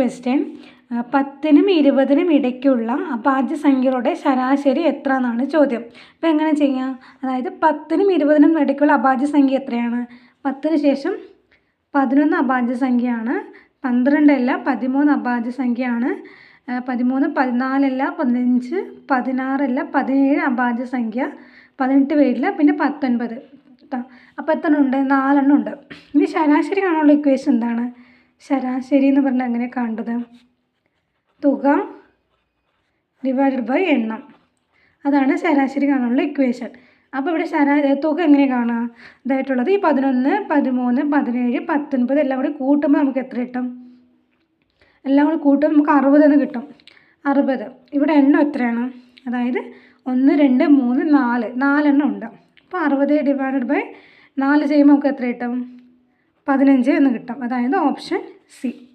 Question പത്തിനും ഇരുപതിനും ഇടയ്ക്കുള്ള അഭാജ്യ സംഖ്യകളുടെ ശരാശരി എത്ര എന്നാണ് ചോദ്യം. അപ്പോൾ എങ്ങനെ ചെയ്യാം? അതായത് പത്തിനും ഇരുപതിനും ഇടയ്ക്കുള്ള അഭാജ്യ സംഖ്യ എത്രയാണ്? പത്തിന് ശേഷം പതിനൊന്ന് അഭാജ്യ സംഖ്യയാണ് പന്ത്രണ്ടല്ല പതിമൂന്ന് അഭാജ്യ സംഖ്യയാണ് ആ, പതിമൂന്ന് പതിനാലല്ല പതിനഞ്ച് പതിനാറല്ല പതിനേഴ് അഭാജ്യ സംഖ്യ പതിനെട്ട് പേരില്ല പിന്നെ പത്തൊൻപത്. അപ്പോൾ എത്ര ഉണ്ട്? നാലെണ്ണം ഉണ്ട്. ഇനി ശരാശരി കാണാനുള്ള ഇക്വേഷൻ എന്താണ്? ശരാശരി എന്ന് പറഞ്ഞാൽ എങ്ങനെ കാണേണ്ടത്? തുക ഡിവൈഡഡ് ബൈ എണ്ണം. അതാണ് ശരാശരി കാണാനുള്ള ഇക്വേഷൻ അപ്പോൾ ഇവിടെ ശരാ തുക എങ്ങനെ കാണാം? ഇതായിട്ടുള്ളത് ഈ പതിനൊന്ന് പതിമൂന്ന് പതിനേഴ് പത്തൊൻപത് എല്ലാം കൂടി കൂട്ടുമ്പോൾ നമുക്ക് എത്ര കിട്ടും? എല്ലാം കൂടി കൂട്ടുമ്പോൾ നമുക്ക് അറുപത് എന്ന് കിട്ടും. അറുപത്. ഇവിടെ എണ്ണം എത്രയാണ്? അതായത് ഒന്ന് രണ്ട് മൂന്ന് നാല്. നാലെണ്ണം ഉണ്ട്. അപ്പോൾ അറുപത് ഡിവൈഡഡ് ബൈ നാല് ചെയ്യുമ്പോൾ നമുക്ക് എത്ര കിട്ടും? പതിനഞ്ച് എന്ന് കിട്ടും. അതായത് ഓപ്ഷൻ Sí.